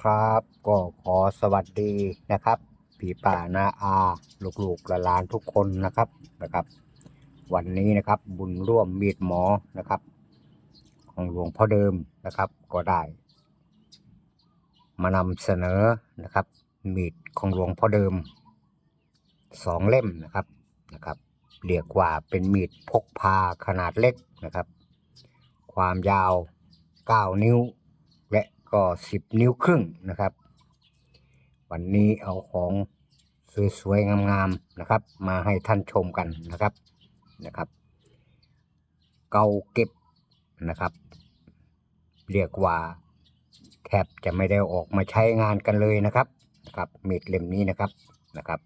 ครับ ก็ขอสวัสดีนะครับพี่ป่านาอาลูกๆและหลานทุกคนนะครับนะครับ วันนี้นะครับบุญร่วมมีดหมอนะครับ ของหลวงพ่อเดิมนะครับ ก็ได้ มานำเสนอนะครับ มีดของหลวงพ่อเดิมสองเล่มนะครับนะครับเรียกว่าเป็นมีดพกพาขนาดเล็กนะครับ ความยาว 9 นิ้ว ก็10นิ้วครึ่งนะครับ วันนี้เอาของสวยๆงามๆนะครับ มาให้ท่านชมกันนะครับนะครับ เกาเก็บนะครับ เรียกว่าแทบจะไม่ได้ออกมาใช้งานกันเลยนะครับนะครับมีดเล่มนี้นะครับนะครับ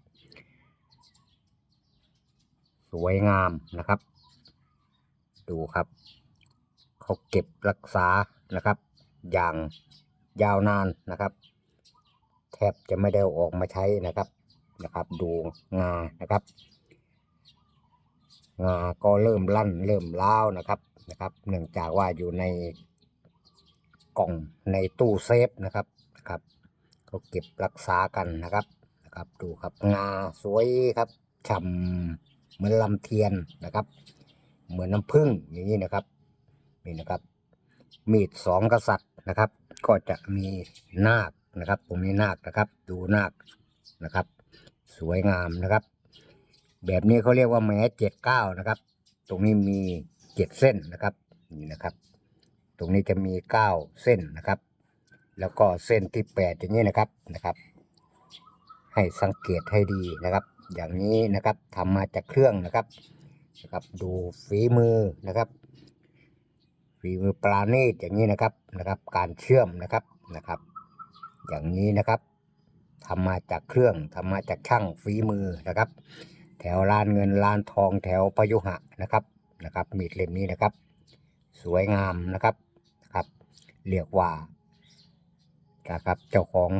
สวยงามนะครับ ดูครับ เขาเก็บรักษานะครับ อย่างยาวนานนะครับ แทบจะไม่ได้ออกมาใช้นะครับนะครับ ดูงานะครับงาก็เริ่มลั่นเริ่มล้าวนะครับนะครับ เนื่องจากว่าอยู่ในกล่องในตู้เซฟนะครับนะครับเขาเก็บรักษากันนะครับนะครับ ดูครับงาสวยครับฉ่ำเหมือนลำเทียนนะครับ เหมือนน้ำผึ้งอย่างนี้นะครับนี่นะครับ มีดสองกษัตริย์ นะครับ ก็จะมีนาคนะครับ ตรงนี้นาคนะครับ ดูนาคนะครับ สวยงามนะครับ แบบนี้เขาเรียกว่าแม้เจ็ดเก้านะครับ ตรงนี้มีเจ็ดเส้นนะครับนี่นะครับ ตรงนี้จะมีเก้าเส้นนะครับ แล้วก็เส้นที่แปดอย่างนี้นะครับนะครับ ให้สังเกตให้ดีนะครับ อย่างนี้นะครับทำมาจากเครื่องนะครับนะครับ ดูฝีมือนะครับ ฝีมือปราณีตอย่างนี้นะครับนะครับ การเชื่อมนะครับนะครับ อย่างนี้นะครับทำมาจากเครื่องทำมาจากช่างฝีมือนะครับ แถวลานเงินลานทองแถวพยุหะนะครับนะครับ มีดเล่มนี้นะครับ สวยงามนะครับนะครับเรียกว่านะครับเจ้าของ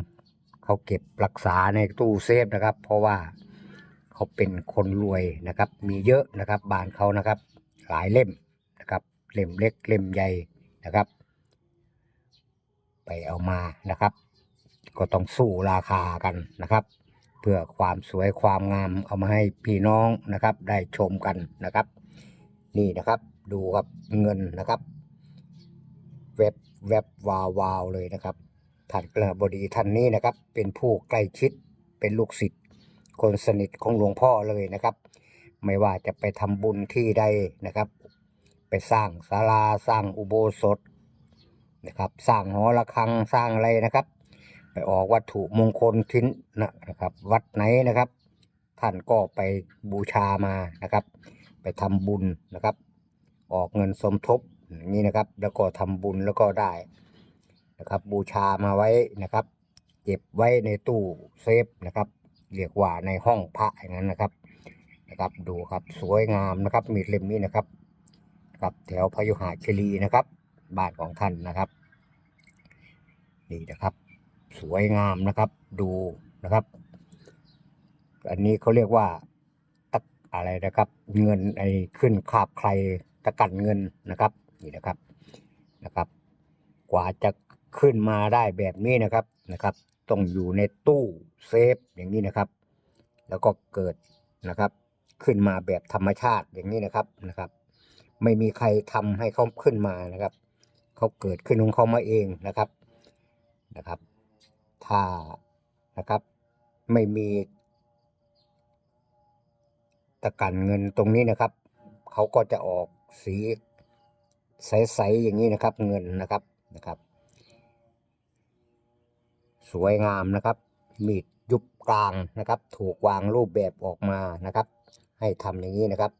เขาเก็บรักษาในตู้เซฟนะครับ เพราะว่าเขาเป็นคนรวยนะครับ มีเยอะนะครับ บ้านเขานะครับ หลายเล่ม เล่มเล็กเล่มใหญ่นะครับ ไปเอามานะครับ ก็ต้องสู้ราคากันนะครับ เพื่อความสวยความงามเอามาให้พี่น้องนะครับ ได้ชมกันนะครับ นี่นะครับดูครับเงินนะครับ เว็บเว็บวาววาวเลยนะครับท่านกระบดีท่านนี้นะครับ เป็นผู้ใกล้ชิดเป็นลูกศิษย์คนสนิทของหลวงพ่อเลยนะครับ ไม่ว่าจะไปทำบุญที่ใดนะครับ ไปสร้างศาลาสร้างอุโบสถนะครับ สร้างหอระฆังสร้างอะไรนะครับ ไปออกวัตถุมงคลทิ้นนะครับ วัดไหนนะครับ ท่านก็ไปบูชามานะครับ ไปทำบุญนะครับ ออกเงินสมทบนี้นะครับ แล้วก็ทำบุญแล้วก็ได้นะครับ บูชามาไว้นะครับเก็บไว้ในตู้เซฟนะครับเรียกว่าในห้องพระอย่างนั้นนะครับนะครับ ดูครับสวยงามนะครับมีดเล่มนี้นะครับ ครับแถวพยุหาชลีนะครับบ้านของท่านนะครับ นี่นะครับ สวยงามนะครับ ดูนะครับ อันนี้เขาเรียกว่าตะอะไรนะครับ เงินไอ้ขึ้นคาบใครตะกันเงินนะครับ นี่นะครับนะครับ กว่าจะขึ้นมาได้แบบนี้นะครับนะครับ ต้องอยู่ในตู้เซฟอย่างนี้นะครับ แล้วก็เกิดนะครับ ขึ้นมาแบบธรรมชาติอย่างนี้นะครับนะครับ ไม่มีใครทำให้เขาขึ้นมานะครับเขาเกิดขึ้นของเขามาเองนะครับนะครับ ถ้านะครับไม่มีตะกันเงินตรงนี้นะครับเขาก็จะออกสีใสๆอย่างนี้นะครับเงินนะครับนะครับ สวยงามนะครับ มีดยุบกลางนะครับ ถูกวางรูปแบบออกมานะครับ ให้ทำอย่างนี้นะครับ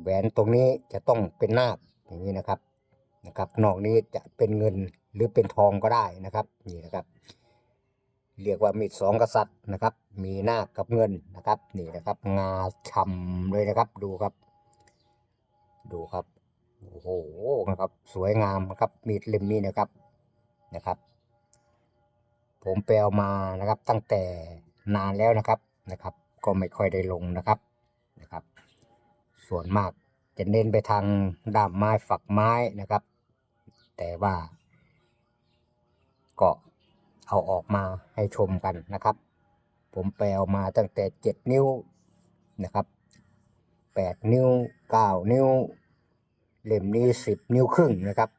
แหวนตรงนี้จะต้องเป็นนาคอย่างนี้นะครับนะครับ นอกนี้จะเป็นเงินหรือเป็นทองก็ได้นะครับนี่นะครับเรียกว่ามีดสองกษัตริย์นะครับ มีนาคกับเงินนะครับนี่นะครับ งาช่ำเลยนะครับดูครับ ดูครับโอ้โหนะครับ สวยงามนะครับมีดเล่มนี้นะครับนะครับ ผมไปเอามานะครับตั้งแต่นานแล้วนะครับนะครับ ก็ไม่ค่อยได้ลงนะครับ ส่วนมากจะเน้นไปทางด้ามไม้ฝักไม้นะครับ แต่ว่าก็เอาออกมาให้ชมกันนะครับ ผมไปเอามาตั้งแต่ 7 นิ้วนะครับ8นิ้ว 9 นิ้ว เล่มนี้ 10 นิ้วครึ่งนะครับ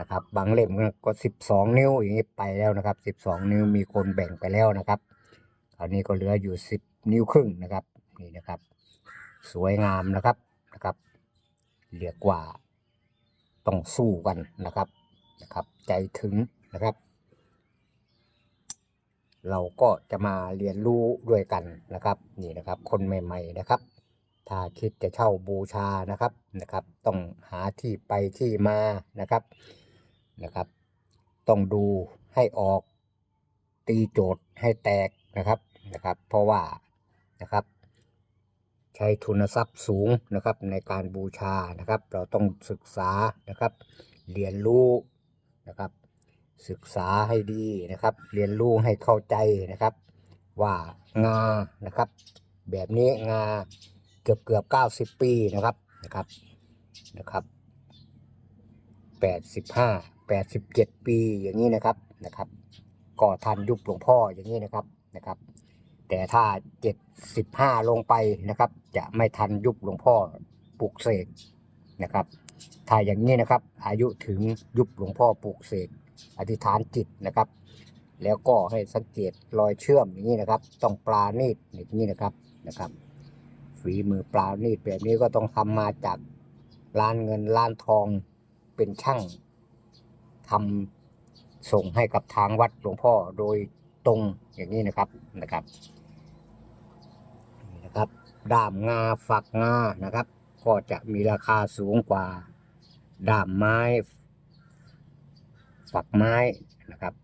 นะครับ บางเล่มก็ 12 นิ้วอย่างนี้ไปแล้วนะครับ 12 นิ้วมีคนแบ่งไปแล้วนะครับคราวนี้ก็เหลืออยู่ 10 นิ้วครึ่งนะครับนี่นะครับ สวยงามนะครับนะครับเรียกว่าต้องสู้กันนะครับนะครับ ใจถึงนะครับ เราก็จะมาเรียนรู้ด้วยกันนะครับนี่นะครับ คนใหม่ๆนะครับ ถ้าคิดจะเช่าบูชานะครับนะครับ ต้องหาที่ไปที่มานะครับนะครับ ต้องดูให้ออกตีโจทย์ให้แตกนะครับนะครับ เพราะว่านะครับ ใช้ทุนทรัพย์สูงนะครับในการบูชานะครับ เราต้องศึกษานะครับ เรียนรู้นะครับ ศึกษาให้ดีนะครับ เรียนรู้ให้เข้าใจนะครับ ว่างานะครับ แบบนี้งาเกือบเกือบเก้าสิบปีนะครับนะครับนะครับแปดสิบห้าแปดสิบเจ็ดปีอย่างนี้นะครับนะครับก็ทันยุคหลวงพ่ออย่างนี้นะครับนะครับ แต่ถ้าเจ็ดสิบห้าลงไปนะครับ จะไม่ทันยุคหลวงพ่อปลูกเสกนะครับ ถ้าอย่างนี้นะครับ อายุถึงยุคหลวงพ่อปลูกเสกอธิษฐานจิตนะครับ แล้วก็ให้สังเกตรอยเชื่อมอย่างนี้นะครับ ต้องปลาณีตอย่างนี้นะครับนะครับฝีมือปลาณีตแบบนี้ก็ต้องทำมาจากร้านเงินร้านทองเป็นช่างทำส่งให้กับทางวัดหลวงพ่อโดยตรงอย่างนี้นะครับนะครับ ด้ามงาฝักงานะครับ ก็จะมีราคาสูงกว่าด้ามไม้ ฝักไม้นะครับ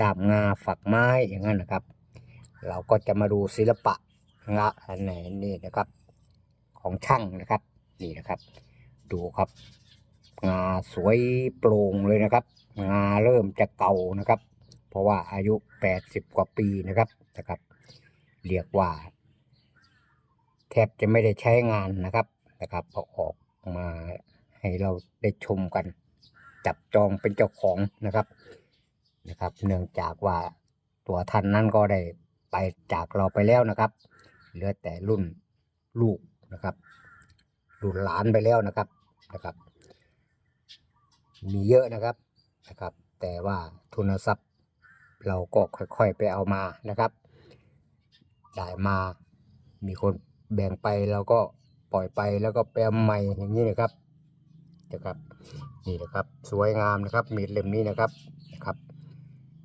ด้ามงาฝักไม้อย่างนั้นนะครับ เราก็จะมาดูศิลปะงาอันไหนนี่นะครับ ของช่างนะครับนี่นะครับ ดูครับ งาสวยโปร่งเลยนะครับ งาเริ่มจะเก่านะครับ เพราะว่าอายุ 80 กว่าปีนะครับนะครับ เรียกว่า แทบจะไม่ได้ใช้งานนะครับนะครับพอออกมาให้เราได้ชมกัน จับจองเป็นเจ้าของนะครับนะครับ เนื่องจากว่าตัวท่านนั้นก็ได้ไปจากเราไปแล้วนะครับ เหลือแต่รุ่นลูกนะครับรุ่นหลานไปแล้วนะครับนะครับ มีเยอะนะครับนะครับ แต่ว่าทุนทรัพย์เราก็ค่อยๆไปเอามานะครับ ได้มามีคน แบ่งไปเราก็ปล่อยไปแล้วก็แปลใหม่อย่างนี้นะครับนะครับ นี่นะครับ สวยงามนะครับมีดเล่มนี้นะครับนะครับ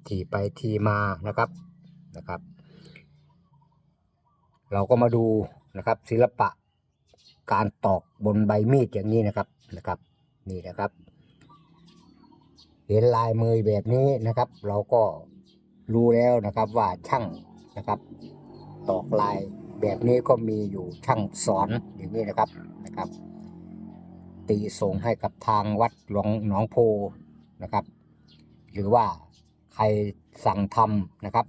ที่ไปที่มานะครับนะครับ เราก็มาดูนะครับ ศิลปะการตอกบนใบมีดอย่างนี้นะครับนะครับ นี่นะครับ เห็นลายมือแบบนี้นะครับ เราก็รู้แล้วนะครับว่าช่างนะครับ ตอกลาย แบบนี้ก็มีอยู่ช่างสอนอย่างนี้นะครับนะครับ ตีส่งให้กับทางวัดหลวงหนองโพนะครับ หรือว่าใครสั่งทำนะครับ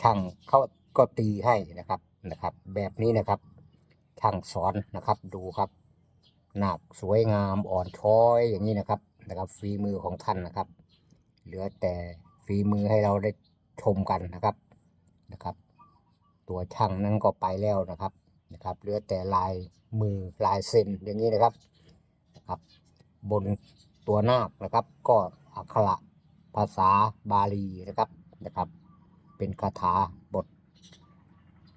ช่างเขาก็ตีให้นะครับนะครับ แบบนี้นะครับช่างสอนนะครับดูครับหนักสวยงามอ่อนช้อยอย่างนี้นะครับนะครับฝีมือของท่านนะครับ เหลือแต่ฝีมือให้เราได้ชมกันนะครับนะครับ ตัวช่างนั้นก็ไปแล้วนะครับนะครับเหลือแต่ลายมือลายเซ็นอย่างนี้นะครับนะครับ บนตัวนาคนะครับ ก็อักขระภาษาบาลีนะครับนะครับ เป็นคาถาบท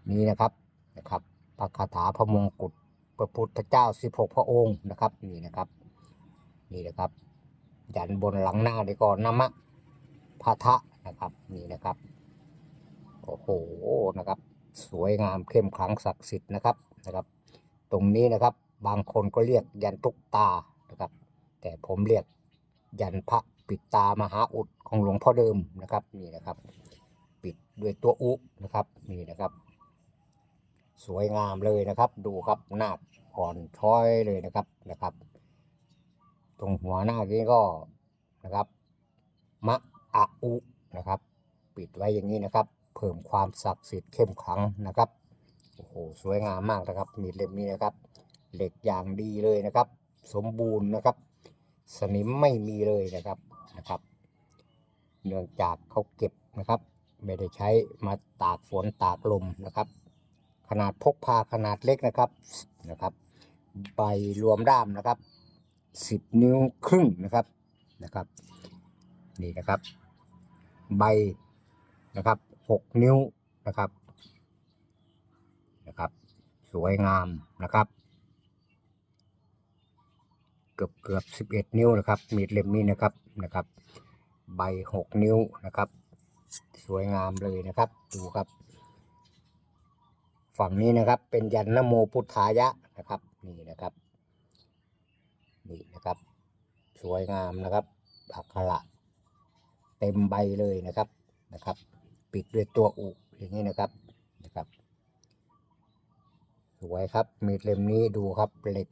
นี้นะครับนะครับพระคาถาพระมงกุฎพระพุทธเจ้า 16 พระองค์นะครับนี่นะครับนี่นะครับยันบนหลังหน้าดีก่อนนามะพระทะนะครับนี่นะครับโอ้โหนะครับ สวยงามเข้มขลังศักดิ์สิทธิ์นะครับนะครับ ตรงนี้นะครับบางคนก็เรียกยันตุกตานะครับ แต่ผมเรียกยันพระปิดตามหาอุดของหลวงพ่อเดิมนะครับนี่นะครับ ปิดด้วยตัวอุนะครับนี่นะครับ สวยงามเลยนะครับ ดูครับหน้าอ่อนช้อยเลยนะครับนะครับ ตรงหัวหน้านี้ก็นะครับมะอะอุนะครับ ปิดไว้อย่างนี้นะครับ เพิ่มความศักดิ์สิทธิ์เข้มขลังนะครับโอ้โหสวยงามมากนะครับ มีดเล่มนี้นะครับ เหล็กอย่างดีเลยนะครับ สมบูรณ์นะครับ สนิมไม่มีเลยนะครับนะครับ เนื่องจากเขาเก็บนะครับ ไม่ได้ใช้มาตากฝนตากลมนะครับ ขนาดพกพาขนาดเล็กนะครับนะครับใบรวมด้ามนะครับสิบนิ้วครึ่งนะครับนะครับ นี่นะครับ ใบนะครับ หกนิ้วนะครับนะครับ สวยงามนะครับ เกือบเกือบสิบเอ็ดนิ้วนะครับ มีดเล่มนี้นะครับนะครับ ใบหกนิ้วนะครับ สวยงามเลยนะครับ ดูครับ ฝั่งนี้นะครับ เป็นยันนโมพุทธายะนะครับ นี่นะครับนี่นะครับ สวยงามนะครับอักขระเต็มใบเลยนะครับนะครับ ปิดด้วยตัวอุอย่างนี้นะครับนะครับ สวยครับมีดเล่มนี้ดูครับเหล็ก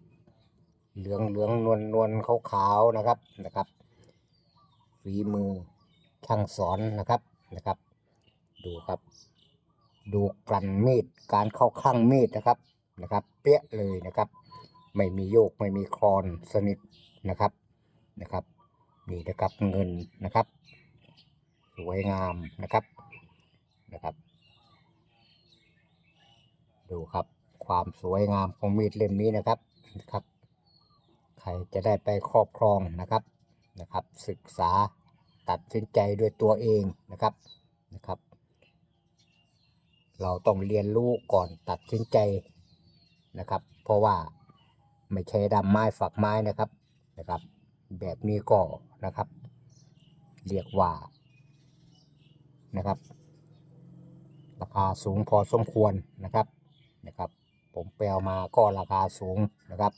เหลืองเหลืองนวลนวลขาวขาวนะครับนะครับฝีมือช่างสอนนะครับนะครับ ดูครับ ดูกลั่นมีดการเข้าข้างมีดนะครับนะครับ เปี้ยเลยนะครับ ไม่มีโยกไม่มีคลอนสนิทนะครับนะครับนี่นะครับเงินนะครับ สวยงามนะครับ นะครับ ดูครับความสวยงามของมีดเล่มนี้นะครับครับ ใครจะได้ไปครอบครองนะครับนะครับ ศึกษาตัดสินใจด้วยตัวเองนะครับนะครับ เราต้องเรียนรู้ก่อนตัดสินใจนะครับ เพราะว่าไม่ใช่ดำไม้ฝักไม้นะครับนะครับ แบบนี้ก็นะครับ เรียกว่านะครับ ราคาสูงพอสมควรนะครับนะครับ ผมไปเอามาก็ราคาสูงนะครับ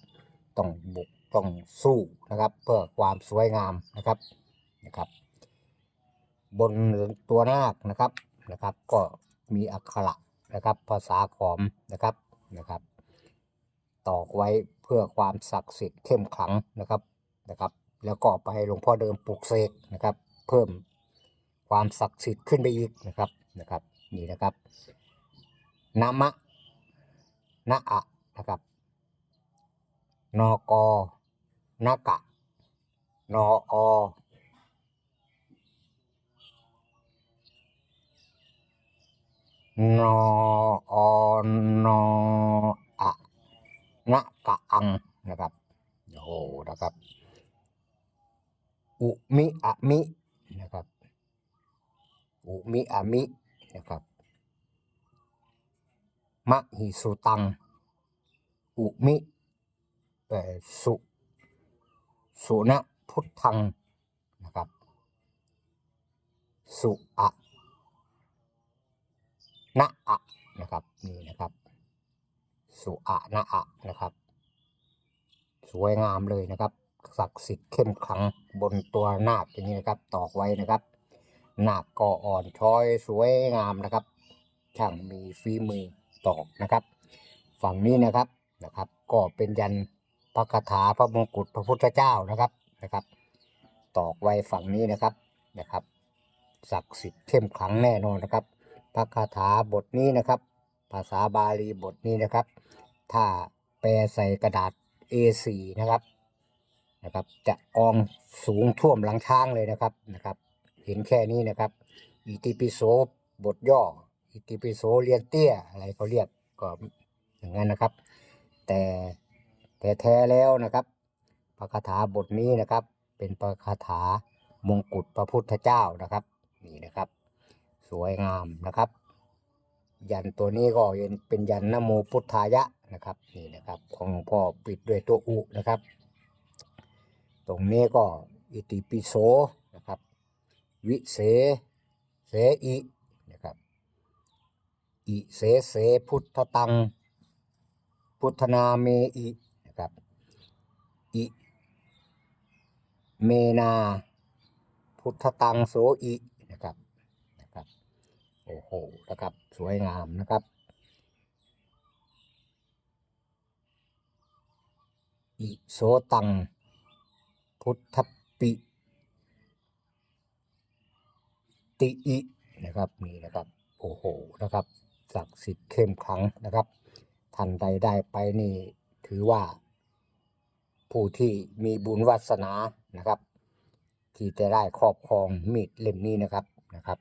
ต้องบุกต้องสู้นะครับ เพื่อความสวยงามนะครับนะครับ บนตัวนาคนะครับนะครับ ก็มีอักขระนะครับ ภาษาขอมนะครับนะครับ ตอกไว้เพื่อความศักดิ์สิทธิ์เข้มขลังนะครับนะครับ แล้วก็ไปให้หลวงพ่อเดิมปลุกเสกนะครับ เพิ่มความศักดิ์สิทธิ์ขึ้นไปอีกนะครับนะครับ นี่นะครับนามะนะอะนะครับนกนากะนออนอนออะนะกะอังนะครับโอ้โหนะครับ อุมิอะมินะครับ อุมิอะมินะครับ มะหิสุตัง อุมิเอ่อสุสุนะพุทธังนะครับ สุอะนะอะนะครับนี่นะครับ สุอะนะอะนะครับ สวยงามเลยนะครับศักดิ์สิทธิ์เข้มขลังบนตัวนาคอย่างนี้นะครับ ตอกไว้นะครับนาคก็อ่อนช้อยสวยงามนะครับช่างมีฝีมือ ตอกนะครับ ฝั่งนี้นะครับนะครับ ก็เป็นยันพระคาถาพระมงกุฎพระพุทธเจ้านะครับนะครับ ตอกไว้ฝั่งนี้นะครับนะครับศักดิ์สิทธิ์เข้มขลังแน่นอนนะครับ พระคาถาบทนี้นะครับ ภาษาบาลีบทนี้นะครับ ถ้าแปลใส่กระดาษ A4 นะครับนะครับ จะอองสูงท่วมหลังช้างเลยนะครับนะครับ เห็นแค่นี้นะครับ อิติปิโสบทย่อ อิติปิโสเรียนเตี้ยอะไรเขาเรียกก็อย่างนั้นนะครับ แต่แต่แท้แล้วนะครับพระคาถาบทนี้นะครับ เป็นพระคาถามงกุฎพระพุทธเจ้านะครับนี่นะครับ สวยงามนะครับ ยันตัวนี้ก็เป็นเป็นยันนโมพุทธายะนะครับนี่นะครับ ของพ่อปิดด้วยตัวอุนะครับ ตรงนี้ก็อิติปิโสนะครับ วิเสเสอิ อิเสเสพุทธตัง พุทธนาเมอินะครับ อิเมนา พุทธตังโสอินะครับนะครับโอ้โหนะครับสวยงามนะครับ อิโสตัง พุทธปิติอินะครับนี่นะครับโอ้โหนะครับ ศักดิ์สิทธิ์เข้มขลังนะครับท่านใดได้ไปนี่ถือว่า ผู้ที่มีบุญวาสนานะครับ ที่จะได้ครอบครองมีดเล่มนี้นะครับนะครับ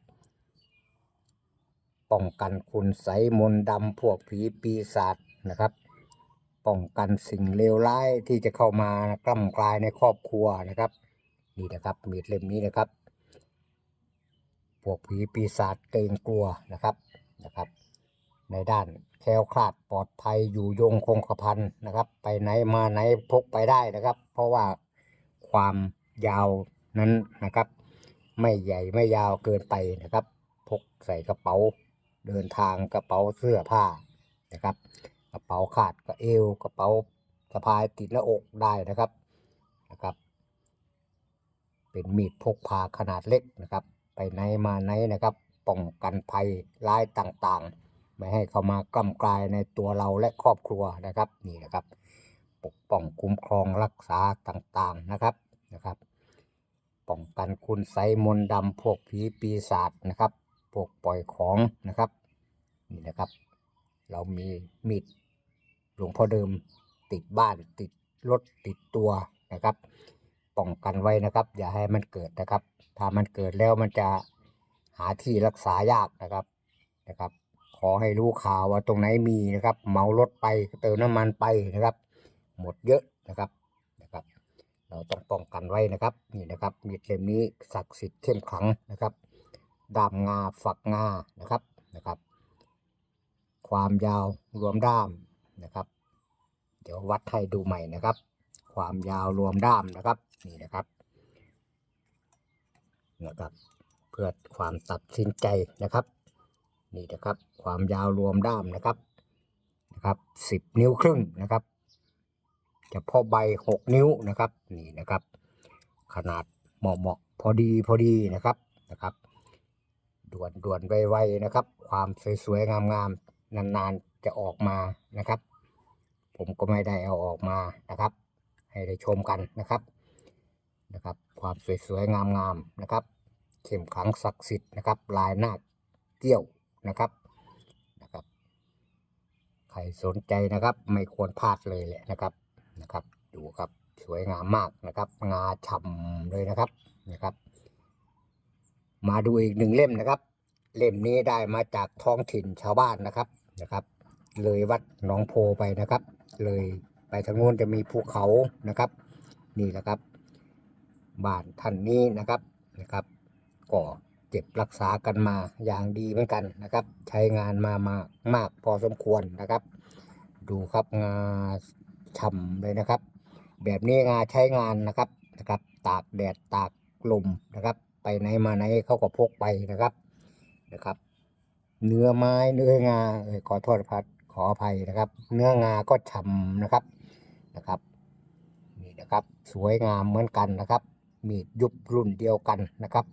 ป้องกันคุณไสมนต์ดำพวกผีปีศาจนะครับ ป้องกันสิ่งเลวร้ายที่จะเข้ามากล้ำกลายในครอบครัวนะครับนี่นะครับมีดเล่มนี้นะครับพวกผีปีศาจเกรงกลัวนะครับนะครับ ในด้านแคล้วคลาดปลอดภัยอยู่ยงคงกระพันนะครับ ไปไหนมาไหนพกไปได้นะครับ เพราะว่าความยาวนั้นนะครับ ไม่ใหญ่ไม่ยาวเกินไปนะครับ พกใส่กระเป๋าเดินทางกระเป๋าเสื้อผ้านะครับ กระเป๋าขาดกระเอวกระเป๋าสะพายติดหน้าอกได้นะครับนะครับ เป็นมีดพกพาขนาดเล็กนะครับ ไปไหนมาไหนนะครับป้องกันภัยร้ายต่างๆ ไม่ให้เข้ามากล้ำกลายในตัวเราและครอบครัวนะครับนี่นะครับ ปกป้องคุ้มครองรักษาต่างๆนะครับนะครับ ป้องกันคุณไสมนดำพวกผีปีศาจนะครับพวกปล่อยของนะครับนี่นะครับ เรามีมีดหลวงพ่อเดิมติดบ้านติดรถติดตัวนะครับป้องกันไว้นะครับ อย่าให้มันเกิดนะครับ ถ้ามันเกิดแล้วมันจะหาที่รักษายากนะครับนะครับ อให้รู้ข่าวว่าตรงไหนมีนะครับ เมารถไปเติมน้ำมันไปนะครับ หมดเยอะนะครับนะครับ เราต้องป้องกันไว้นะครับนี่นะครับมีดเล่มนี้ศักดิ์สิทธิ์เข้มขลังนะครับด้ามงาฝักงานะครับนะครับ ความยาวรวมด้ามนะครับ เดี๋ยววัดให้ดูใหม่นะครับ ความยาวรวมด้ามนะครับนี่นะครับนะครับ เพื่อความตัดสินใจนะครับ นี่นะครับ ความยาวรวมด้ามนะครับนะครับสิบนิ้วครึ่งนะครับเฉพาะใบหกนิ้วนะครับนี่นะครับ ขนาดเหมาะเหมาะพอดีพอดีนะครับนะครับด่วนด่วนไวๆนะครับ ความสวยๆงามๆนานๆจะออกมานะครับ ผมก็ไม่ได้เอาออกมานะครับ ให้ได้ชมกันนะครับนะครับ ความสวยๆงามๆนะครับ เข้มขังศักดิ์สิทธิ์นะครับ ลายหน้าเกี้ยวนะครับ ใครสนใจนะครับ ไม่ควรพลาดเลยแหละนะครับนะครับ ดูครับสวยงามมากนะครับ งาฉ่ำเลยนะครับนะครับ มาดูอีกหนึ่งเล่มนะครับ เล่มนี้ได้มาจากท้องถิ่นชาวบ้านนะครับนะครับ เลยวัดหนองโพไปนะครับ เลยไปทางโน้นจะมีภูเขานะครับ นี่แหละครับบ้านท่านนี้นะครับนะครับ ก็ เก็บรักษากันมาอย่างดีเหมือนกันนะครับ ใช้งานมามามากพอสมควรนะครับ ดูครับงาฉ่ำเลยนะครับ แบบนี้งาใช้งานนะครับนะครับ ตากแดดตากลมนะครับ ไปไหนมาไหนเขาก็พกไปนะครับนะครับ เนื้อไม้เนื้องาเออขอโทษครับขออภัยนะครับ เนื้องาก็ฉ่ำนะครับนะครับนี่นะครับ สวยงามเหมือนกันนะครับ มีดยุบรุ่นเดียวกันนะครับ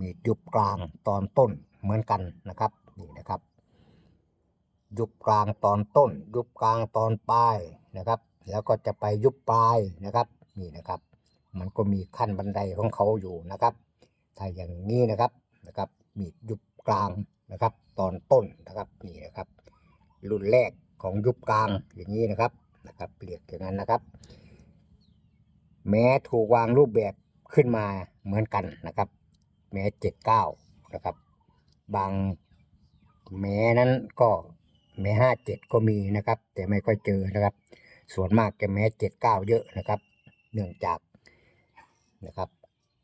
มีดยุบกลางตอนต้นเหมือนกันนะครับนี่นะครับ ยุบกลางตอนต้น ยุบกลางตอนปลายนะครับ แล้วก็จะไปยุบปลายนะครับนี่นะครับ มันก็มีขั้นบันไดของเขาอยู่นะครับ ถ้าอย่างนี้นะครับนะครับมีดยุบกลางนะครับ ตอนต้นนะครับนี่นะครับ รุ่นแรกของยุบกลางอย่างนี้นะครับนะครับเรียกอย่างนั้นนะครับ แม้ถูกวางรูปแบบขึ้นมาเหมือนกันนะครับ แม้เจ็ดเก้านะครับ บางแม้นั้นก็แม้ห้าเจ็ดก็มีนะครับ แต่ไม่ค่อยเจอนะครับ ส่วนมากจะแม้เจ็ดเก้าเยอะนะครับ เนื่องจากนะครับ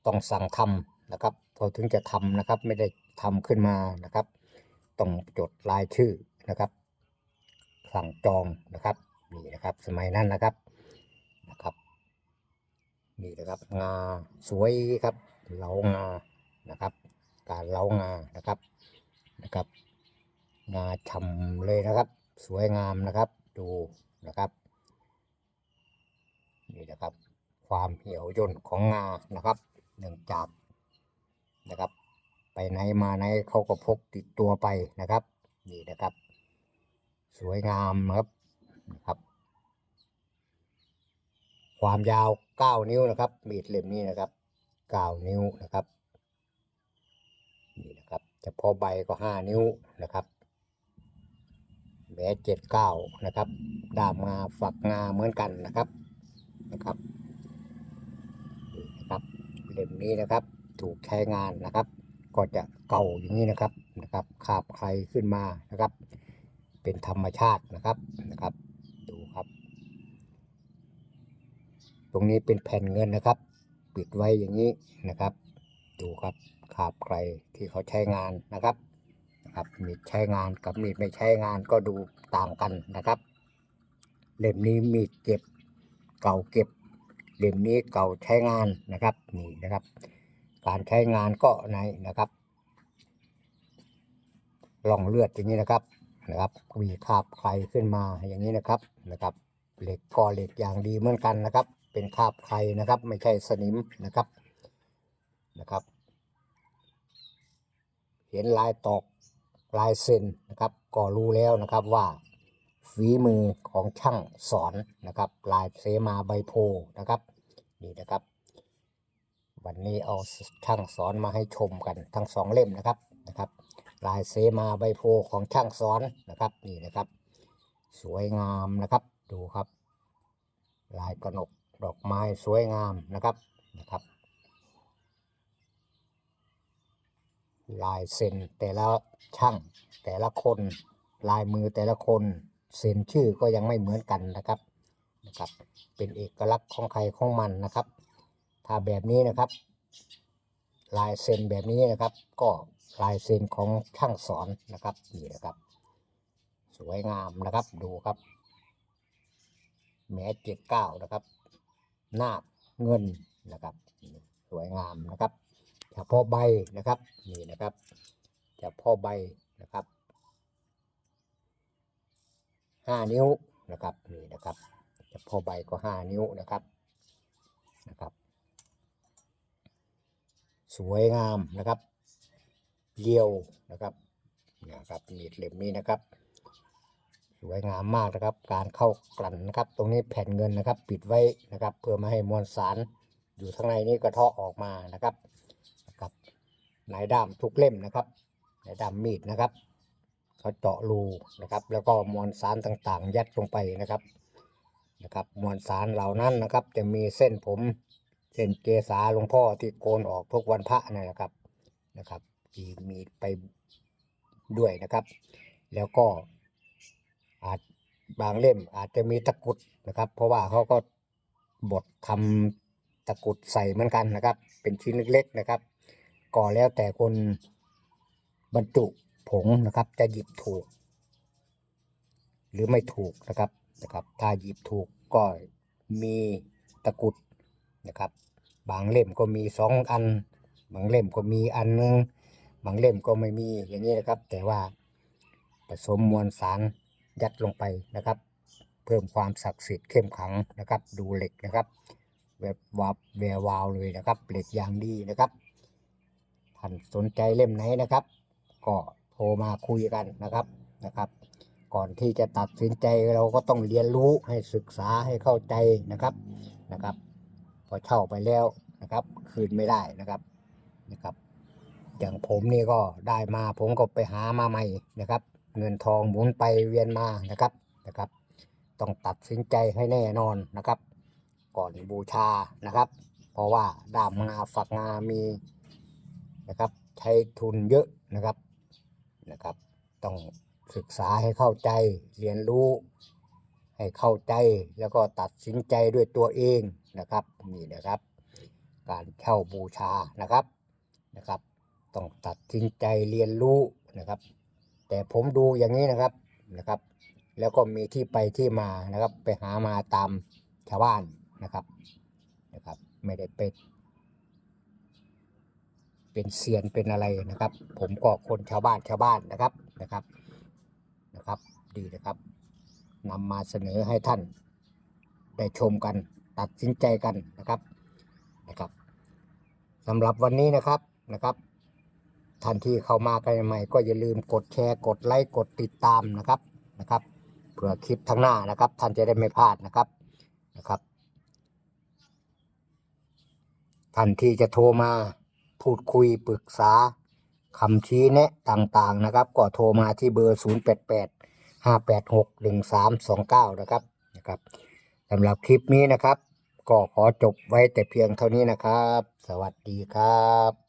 ต้องสั่งทำนะครับเขาถึงจะทำนะครับ ไม่ได้ทำขึ้นมานะครับ ต้องจดรายชื่อนะครับ สั่งจองนะครับนี่นะครับสมัยนั้นนะครับนะครับนี่นะครับงาสวยครับเหลางา นะครับ การเหลางานะครับนะครับ งาฉ่ำเลยนะครับ สวยงามนะครับ ดูนะครับนี่นะครับ ความเหี่ยวย่นของงานะครับเนื่องจากนะครับ ไปไหนมาไหนเขาก็พกติดตัวไปนะครับนี่นะครับ สวยงามนะครับนะครับ ความยาว 9 นิ้วนะครับมีดเล่มนี้นะครับ 9 นิ้วนะครับ นี่นะครับเฉพาะใบก็5นิ้วนะครับแหวนเจ็ดเก้านะครับดามงาฝักงาเหมือนกันนะครับนะครับนี่นะครับเล่มนี้นะครับถูกใช้งานนะครับ ก็จะเก่าอย่างนี้นะครับนะครับคาบใครขึ้นมานะครับ เป็นธรรมชาตินะครับนะครับ ดูครับ ตรงนี้เป็นแผ่นเงินนะครับ ปิดไว้อย่างนี้นะครับ ดูครับ ขาบใครที่เขาใช้งานนะครับนะครับมีดใช้งานกับมีดไม่ใช้งานก็ดูต่างกันนะครับ เล่มนี้มีดเก็บเก่าเก็บเล่มนี้เก่าใช้งานนะครับนี่นะครับ การใช้งานก็ในนะครับล่องเลือดอย่างนี้นะครับนะครับมีคาบใครขึ้นมาอย่างนี้นะครับนะครับเหล็กก็เหล็กอย่างดีเหมือนกันนะครับ เป็นคาบใครนะครับ ไม่ใช่สนิมนะครับนะครับ เห็นลายตอกลายเซ็นนะครับ ก็รู้แล้วนะครับว่าฝีมือของช่างสอนนะครับ ลายเสมาใบโพนะครับนี่นะครับ วันนี้เอาช่างสอนมาให้ชมกันทั้งสองเล่มนะครับนะครับ ลายเสมาใบโพของช่างสอนนะครับนี่นะครับ สวยงามนะครับดูครับ ลายกระหนกดอกไม้สวยงามนะครับนะครับ ลายเซ็นแต่ละช่างแต่ละคน ลายมือแต่ละคนเซ็นชื่อก็ยังไม่เหมือนกันนะครับนะครับ เป็นเอกลักษณ์ของใครของมันนะครับ ถ้าแบบนี้นะครับ ลายเซ็นแบบนี้นะครับ ก็ลายเซ็นของช่างสอนนะครับนี่นะครับสวยงามนะครับดูครับแหมเจ็ดเก้านะครับ หน้าเงินนะครับ สวยงามนะครับ เฉพาะใบนะครับนี่นะครับเฉพาะใบนะครับห้านิ้วนะครับนี่นะครับเฉพาะใบก็ห้านิ้วนะครับนะครับ สวยงามนะครับเรียวนะครับนะครับมีดเล่มนี้นะครับ สวยงามมากนะครับ การเข้ากลั่นนะครับ ตรงนี้แผ่นเงินนะครับ ปิดไว้นะครับ เพื่อไม่ให้มวลสารอยู่ข้างในนี้กระเทาะออกมานะครับนะครับ นายด้ามทุกเล่มนะครับนายด้ามมีดนะครับเขาเจาะรูนะครับ แล้วก็มวลสารต่างๆ ยัดลงไปนะครับนะครับมวลสารเหล่านั้นนะครับ จะมีเส้นผมเส้นเกษาหลวงพ่อที่โกนออกทุกวันพระนั่นแหละครับนะครับที่มีไปด้วยนะครับ แล้วก็อาจบางเล่มอาจจะมีตะกุดนะครับ เพราะว่าเขาก็บดทำตะกุดใส่เหมือนกันนะครับ เป็นชิ้นเล็กๆนะครับ ก็แล้วแต่คนบรรจุผงนะครับ จะหยิบถูก หรือไม่ถูกนะครับนะครับ ถ้าหยิบถูกก็มีตะกุดนะครับ บางเล่มก็มีสองอัน บางเล่มก็มีอันนึง บางเล่มก็ไม่มีอย่างนี้นะครับ แต่ว่าผสมมวลสารยัดลงไปนะครับ เพิ่มความศักดิ์สิทธิ์เข้มขังนะครับ ดูเหล็กนะครับ แบบวับแวววาวเลยนะครับ เหล็กอย่างดีนะครับ ท่านสนใจเล่มไหนนะครับ ก็โทรมาคุยกันนะครับนะครับ ก่อนที่จะตัดสินใจเราก็ต้องเรียนรู้ให้ศึกษาให้เข้าใจนะครับนะครับ พอเช่าไปแล้วนะครับ คืนไม่ได้นะครับนะครับ อย่างผมนี่ก็ได้มาผมก็ไปหามาใหม่นะครับ เงินทองหมุนไปเวียนมานะครับนะครับ ต้องตัดสินใจให้แน่นอนนะครับ ก่อนบูชานะครับ เพราะว่าด้ามงาฝักงามี นะครับ ใช้ทุนเยอะนะครับนะครับ ต้องศึกษาให้เข้าใจเรียนรู้ ให้เข้าใจแล้วก็ตัดสินใจด้วยตัวเองนะครับนี่นะครับ การเช่าบูชานะครับนะครับ ต้องตัดสินใจเรียนรู้นะครับ แต่ผมดูอย่างนี้นะครับนะครับ แล้วก็มีที่ไปที่มานะครับ ไปหามาตามชาวบ้านนะครับนะครับ ไม่ได้เป็น เป็นเซียนเป็นอะไรนะครับ ผมก็คนชาวบ้านชาวบ้านนะครับนะครับนะครับ ดีนะครับนำมาเสนอให้ท่าน ได้ชมกันตัดสินใจกันนะครับนะครับสำหรับวันนี้นะครับนะครับท่านที่เข้ามากันใหม่ก็อย่าลืมกดแชร์กดไลค์กดติดตามนะครับนะครับเพื่อคลิปทั้งหน้านะครับ ท่านจะได้ไม่พลาดนะครับนะครับ ท่านที่จะโทรมา พูดคุยปรึกษาคำชี้แนะต่างๆนะครับ ก็โทรมาที่เบอร์ 0 8 8 5 8 6 1 3 2 9 นะครับนะครับสำหรับคลิปนี้นะครับ ก็ขอจบไว้แต่เพียงเท่านี้นะครับ สวัสดีครับ